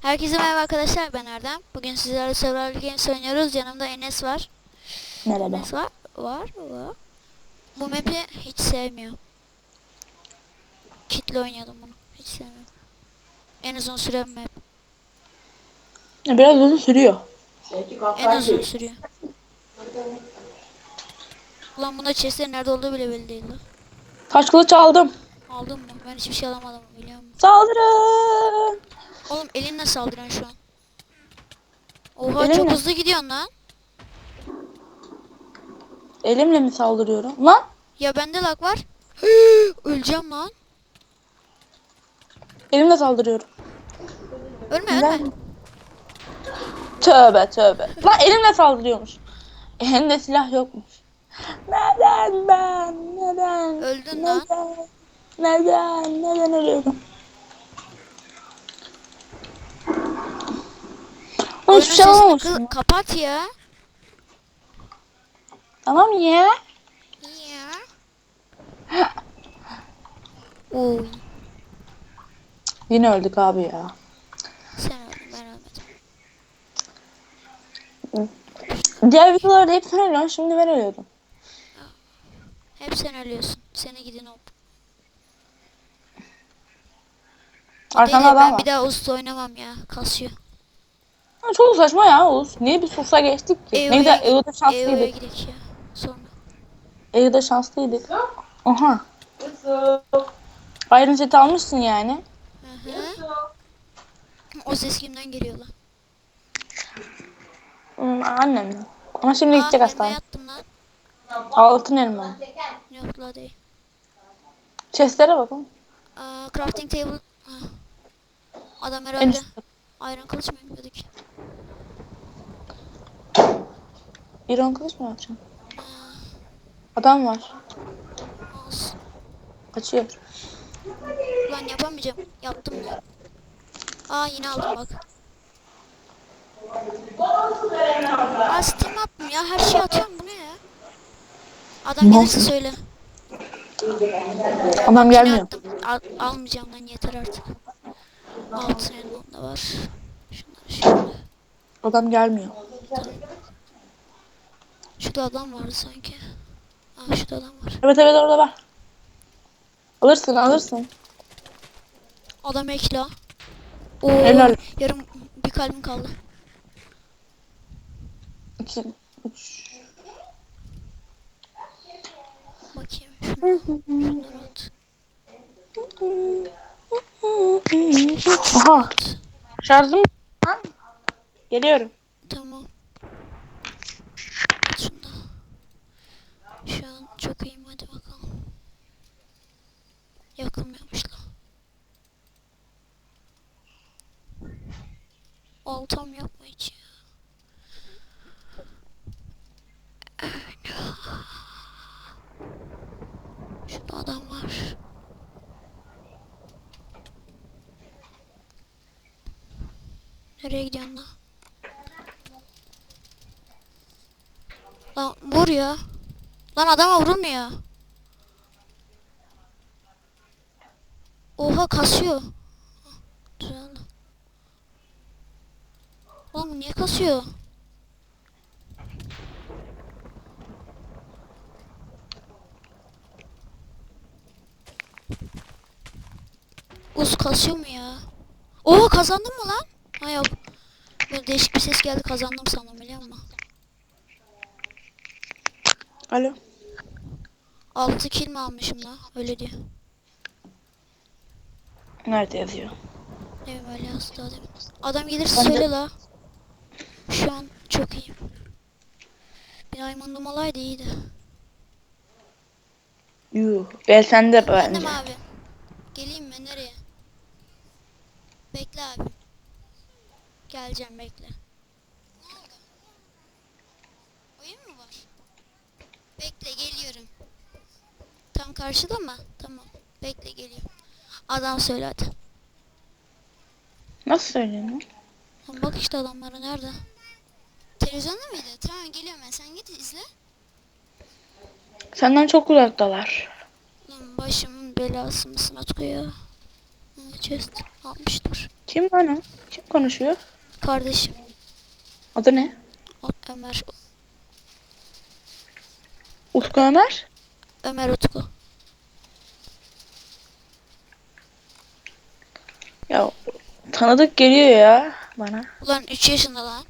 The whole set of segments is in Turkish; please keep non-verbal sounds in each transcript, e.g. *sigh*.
Herkese merhaba arkadaşlar ben Erdem. Bugün sizlerle Survival Games oynuyoruz. Yanımda Enes var. Merhaba. Enes var. Var. Var. Bu map'i hiç sevmiyorum. Kitle oynuyordum bunu. Hiç sevmiyorum. En uzun süren map. Biraz uzun sürüyor. En uzun sürüyor. Ulan bunda chest'lerin nerede olduğu bile belli değil lan. Taş kılıç aldım. Aldın mı? Ben hiçbir şey alamadım biliyor musun? Saldırın. Oğlum elinle saldıran şu an. Oha Elimle. çok hızlı gidiyorsun lan. Elimle mi saldırıyorum? Lan. Ya bende lag var. *gasps* Öleceğim lan. Elimle saldırıyorum. Ölme ölme. Ben- Tövbe tövbe. Lan elimle saldırıyormuş. Elimde silah yokmuş. Neden ben? Neden? Öldün lan. Neden? Neden? Neden ölüyorum? Oğlum Oyunun hiçbir şey kapat ya. Tamam ya. Ya. *gasps* Oy. Yine öldük abi ya. Sen öldün ben ölmedim. Diğer videolarda hep sen ölüyorsun. Şimdi ben ölüyorum. Hep sen ölüyorsun. Seni gidin hop. Arkanda adam ben var. bir daha usta oynamam ya. Kasıyor. Ha, Çok saçma ya Oğuz. Niye bir susa geçtik ki? Eo'ya ne güzel Eo'da Eo'ya şanslıydık. gidelim ya. Sonra. Eo'da şanslıydık. Oha. Iron set almışsın yani. Hı hı. O ses kimden geliyor lan? Hmm, annem. Ama şimdi Aa, gidecek elma hastaneye. yattım lan. Altın elma. Yok la değil. Chestlere bakın. Aa, crafting table. Ha. Adam En herhalde. üstte. Iron kılıç mı yapıyorduk? Iron kılıç mı yapacaksın? Adam var. Olsun. Kaçıyor. Lan yapamayacağım. Yaptım da. Aa yine aldım bak. Aa Steam attım ya. Her şeyi atıyorum. Bu ne ya? Adam gelirse söyle. Adam gelmiyor. Al, almayacağım lan yeter artık. Altın elmam da var. Şunları şöyle. Adam gelmiyor. Şurada adam vardı sanki. Aa şurada adam var. Evet evet orada var. Alırsın alırsın. Adam ekla. Oo, Helal. yarım bir kalbim kaldı. İki, üç. Bakayım *laughs* şunu. Şunları at. Aha. Şarjım. Ha? Geliyorum. Tamam. At şunu da. Şu an çok iyiyim hadi bakalım. Yakılmıyormuş lan. Oltam yok mu hiç ya? Şurada adam var. Nereye gidiyorsun lan? Lan vur ya. Lan adama vurulmuyor. Oha kasıyor. Oğlum niye kasıyor? Uz kasıyor mu ya? Oha kazandın mı lan? Ha yok. Böyle değişik bir ses geldi kazandım sandım biliyor musun? Alo. 6 kill mi almışım lan? Öyle diyor. Nerede yazıyor? Evet öyle yazdı adam. Adam gelirse söyle la. Şu an çok iyiyim. Bir diamond'um olaydı iyiydi. Yuh. Gel sen de Efendim bence. abi. Geleyim mi nereye? Bekle abi. Geleceğim bekle. Ne oldu? Oyun mu var? Bekle geliyorum. Tam karşıda mı? Tamam. Bekle geliyorum. Adam söyle hadi. Nasıl? Lan Bak işte adamları nerede? Televizyonda mıydı? Tamam geliyorum ben. Sen git izle. Senden çok uzaktalar. Lan başımın belası mısın Utku ya? Chest almışlar. Kim lan o? Kim konuşuyor? Kardeşim. Adı ne? O- Ömer. Utku Ömer. Ömer Utku. Ya tanıdık geliyor ya bana. Ulan 3 yaşında lan.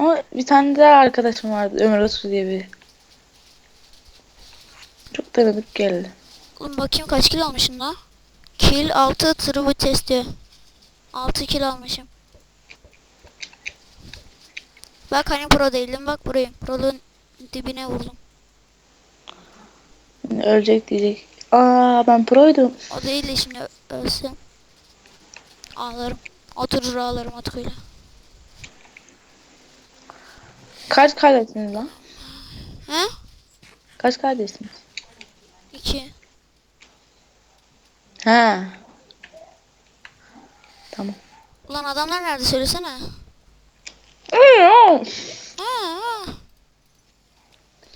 Ama bir tane daha arkadaşım vardı Ömer Utku diye biri. Çok tanıdık geldi. Oğlum bakayım kaç kilo almışım la? Kill 6 turbo testi. 6 kilo almışım. Bak hani pro değildim bak burayı. Proluğun dibine vurdum. Ölecek diyecek. Aa ben proydum. O değil de şimdi ölsem. Ağlarım. Oturur ağlarım Utku'yla. Kaç kardeşsiniz lan? He? Kaç kardeşsiniz? 2. Ha. Tamam. Ulan adamlar nerede söylesene. Aa.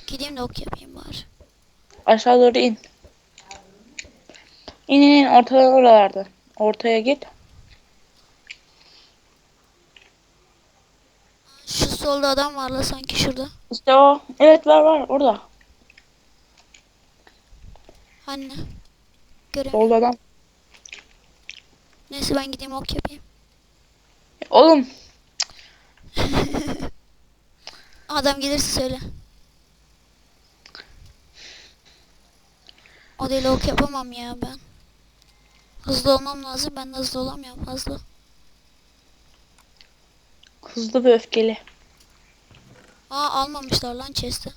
Gideyim de ok yapayım bari. Aşağı doğru in. İn in in ortadan oralarda. Ortaya git. Şu solda adam var la sanki şurada. İşte o. Evet var var orada. Hani? Göremiyorum. Solda adam. Neyse ben gideyim ok yapayım. Oğlum *laughs* Adam gelirse söyle. O değil ok yapamam ya ben. Hızlı olmam lazım. Ben de hızlı olamıyorum fazla. hızlı ve öfkeli. Aa almamışlar lan chest'i.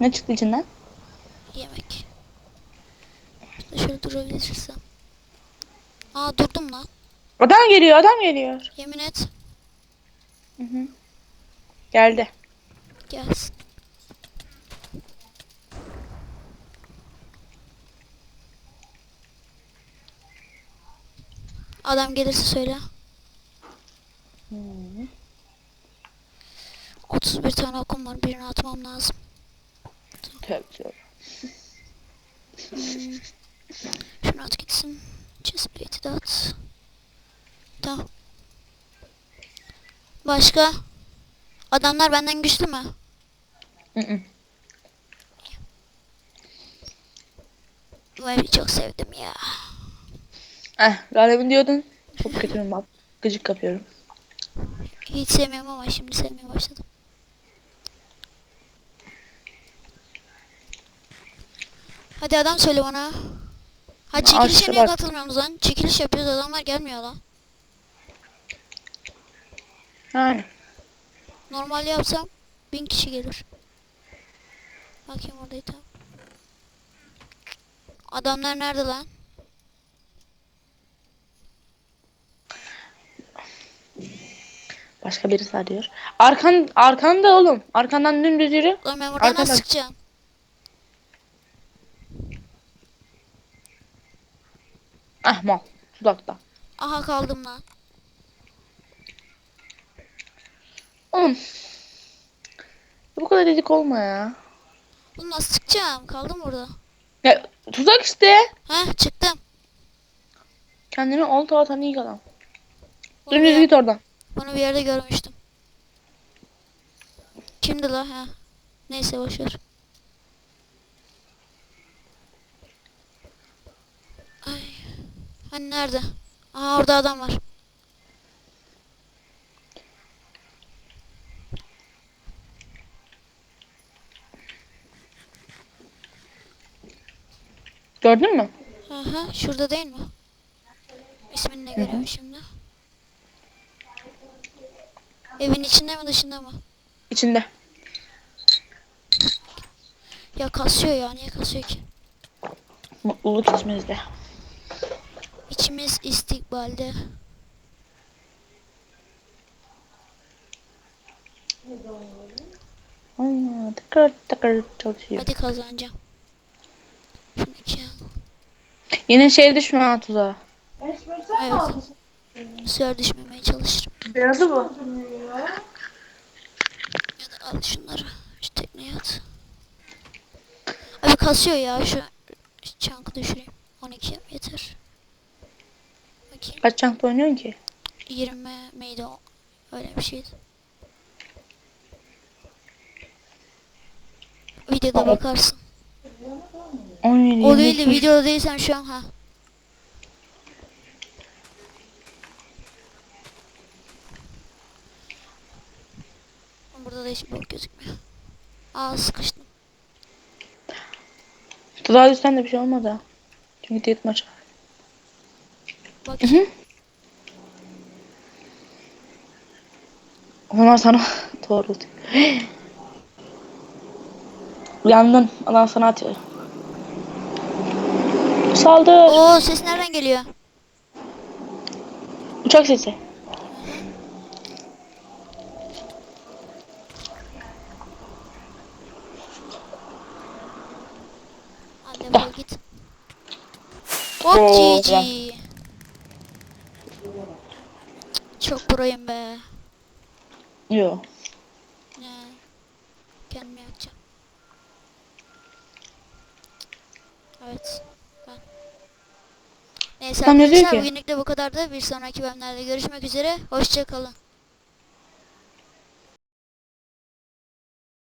Ne çıktı içinden? Yemek. İşte şöyle durabilirsem. Aa durdum lan. Adam geliyor adam geliyor. Yemin et. Hı hı. Geldi. Gelsin. Adam gelirse söyle. 31 tane okum var. Birini atmam lazım. Tövbe. Hmm. Şunu at gitsin. Chestplate'i de at. Tamam. Başka? Adamlar benden güçlü mü? Bu evi çok sevdim ya. Eh, galibin diyordun. Çok kötüyüm bak. Gıcık kapıyorum. Hiç sevmiyorum ama şimdi sevmeye başladım. Hadi adam söyle bana. Ha çekilişe niye bak. katılmıyorsunuz lan? Çekiliş yapıyoruz adamlar gelmiyor lan. Yani. Normal yapsam bin kişi gelir. Bakayım oradaydı. tamam. Adamlar nerede lan? Başka birisi arıyor. Arkan, arkanda oğlum. Arkandan dümdüz yürü. Lan ben buradan Arkadan. nasıl Ah mal. Dudakta. Aha kaldım lan. Oğlum. Bu kadar dedik olma ya. Oğlum nasıl çıkacağım? Kaldım burada. Ya tuzak işte. Heh çıktım. Kendini olta atan ilk adam. Bunu Dümdüz git oradan. bunu bir yerde görmüştüm. Kimdi la? Ha. Neyse boşver. Hani nerede? Aha orada adam var. Gördün mü? Aha şurada değil mi? İsmini de görüyorum şimdi. Evin içinde mi dışında mı? İçinde. Ya kasıyor ya niye kasıyor ki? Mutluluk içimizde. İçimiz istikbalde. Tıkır tıkır çalışıyor. Hadi kazanacağım. Yine şey düşme ha tuzağa. Evet. Suya düşmemeye çalışırım. Beyazı bu. Ya da al şunları. Şu tekneye at. Abi kasıyor ya şu, şu çankı düşüreyim. 12 yeter. Bakayım. Kaç çanta oynuyorsun ki? 20 miydi o? Öyle bir şeydi. Videoda bakarsın. 17, O değildi 22. videoda değilsen şu an ha. Burada da hiç bok gözükmüyor. Aa sıkıştım. Tuzağa düşsen de bir şey olmadı. Çünkü tek maç. Bak Hı hı. O zaman sana *laughs* doğru. Uyandın. *gasps* Adam sana atıyor. Saldır. Oo ses nereden geliyor? Uçak sesi. Hadi defol git. Hop GG. Çok proyum be. Yo. Ne? Kendimi yakacağım. Evet. Ben. Neyse Tam arkadaşlar bugünlük de bu kadardı. Bir sonraki bölümlerde görüşmek üzere. Hoşçakalın.